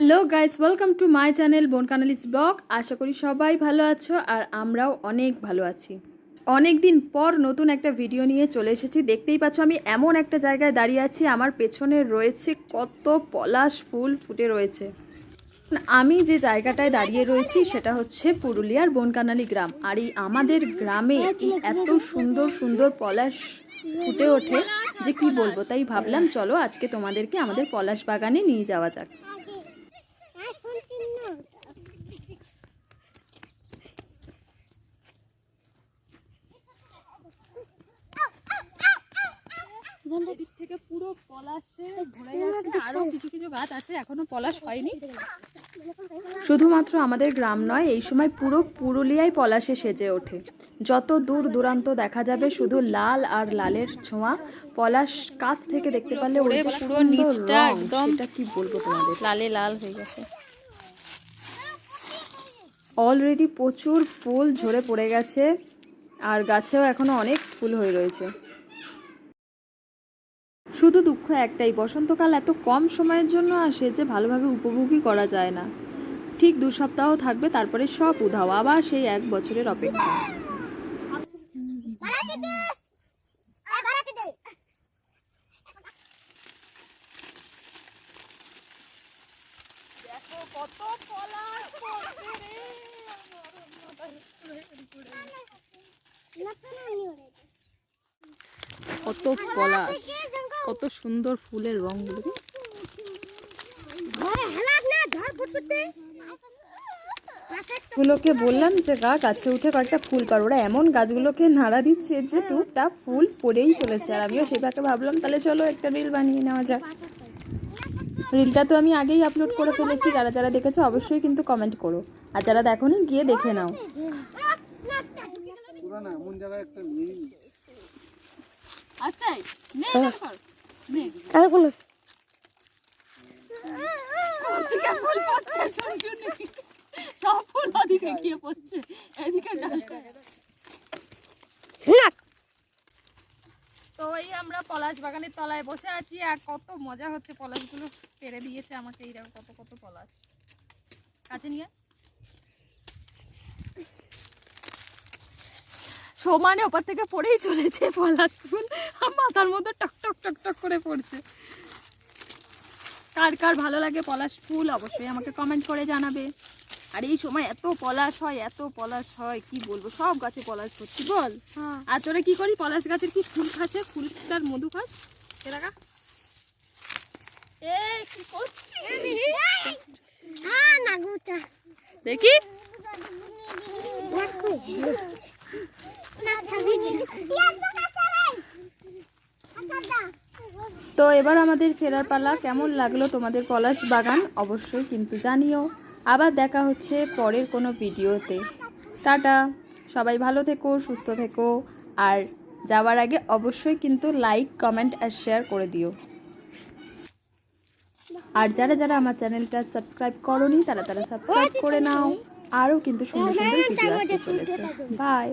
Hello guys welcome to my channel বোন কানালিস blog আশা করি সবাই ভালো আছো আর আমরাও অনেক ভালো আছি। অনেক দিন পর নতুন একটা ভিডিও নিয়ে চলে এসেছি। দেখতেই পাচ্ছ আমি এমন একটা জায়গায় দাঁড়িয়ে আছি, আমার পেছনে রয়েছে কত পলাশ ফুল ফুটে রয়েছে। আমি যে জায়গাটায় দাঁড়িয়ে রয়েছি সেটা হচ্ছে পুরুলিয়ার বনকানালি গ্রাম। আর এই আমাদের গ্রামে এত সুন্দর সুন্দর পলাশ ফুটে ওঠে যে কি বলব তাই ভাবলাম চলো আজকে তোমাদেরকে আমাদের পলাশ বাগানে নিয়ে যাওয়া যাক। এদিক থেকে পুরো পলাশে ভরে যাচ্ছে আরও কিছু কিছু গাছ আছে এখনও পলাশ হয়নি। শুধুমাত্র আমাদের গ্রাম নয় এই সময় পুরো পুরুলিয়ায় পলাশে সেজে ওঠে। যত দূর দূরান্ত দেখা যাবে শুধু লাল আর লালের ছোঁয়া। পলাশ কাছ থেকে দেখতে পারলে ওর পুরো নিচটা একদম কি বলব তোমাদের? লালে লাল হয়ে গেছে। অলরেডি প্রচুর ফুল ঝরে পড়ে গেছে আর গাছেও এখনও অনেক ফুল হয়ে রয়েছে। শুধু দুঃখ একটাই বসন্তকাল এত কম সময়ের জন্য আসে যে ভালোভাবে উপভোগই করা যায় না। ঠিক দু সপ্তাহ থাকবে তারপরে সব উধাও আবার সেই এক বছরের অপেক্ষা। কত পলাশ কত সুন্দর ফুলের। গুলোকে বললাম যে গা গাছে উঠে কয়েকটা ফুল পার ওরা এমন গাছগুলোকে নাড়া দিচ্ছে যে টুকটা ফুল পড়েই চলেছে। আর আমিও সেটাকে ভাবলাম তাহলে চলো একটা রিল বানিয়ে নেওয়া যাক। রিলটা তো আমি আগেই আপলোড করে ফেলেছি যারা যারা দেখেছ অবশ্যই কিন্তু কমেন্ট করো। আর যারা দেখোনি গিয়ে দেখে নাও। আচ্ছা নে নে। আর কোনো। ওদিকে ফুল পড়ছে শুনছুনি সব ফুল ওদিকে গিয়ে পড়ছে। এদিকে ডালটা না তো এই আমরা পলাশ বাগানের তলায় বসে আছি আর কত মজা হচ্ছে পলাশগুলো পেরে দিয়েছে আমাকে এই কত কত পলাশ। কাছে নিয়ে সমানে ওপর থেকে পড়েই চলেছে পলাশ ফুল মাথার মধ্যে টক টক টক টক করে পড়ছে। কার কার ভালো লাগে পলাশ ফুল অবশ্যই আমাকে কমেন্ট করে জানাবে। আর এই সময় এত পলাশ হয় এত পলাশ হয় কি বলব? সব গাছে পলাশ করছি বল? আর তোরা কি করি? পলাশ গাছের কি ফুল খাসে? ফুলটার মধু খাস। দেখি। তো এবার আমাদের ফেরার পালা। কেমন লাগল তোমাদের পলাশ বাগান? অবশ্যই কিন্তু জানিও। আবার দেখা হচ্ছে পরের কোনো ভিডিওতে। টাটা। সবাই ভালো থেকো, সুস্থ থেকো। আর যাওয়ার আগে অবশ্যই কিন্তু লাইক কমেন্ট আর শেয়ার করে দিও। আর যারা যারা আমার চ্যানেলটা সাবস্ক্রাইব করনি তারা তারা সাবস্ক্রাইব করে নাও। আরও কিন্তু সুন্দর সুন্দর ভিডিও আসতে চলেছে। বাই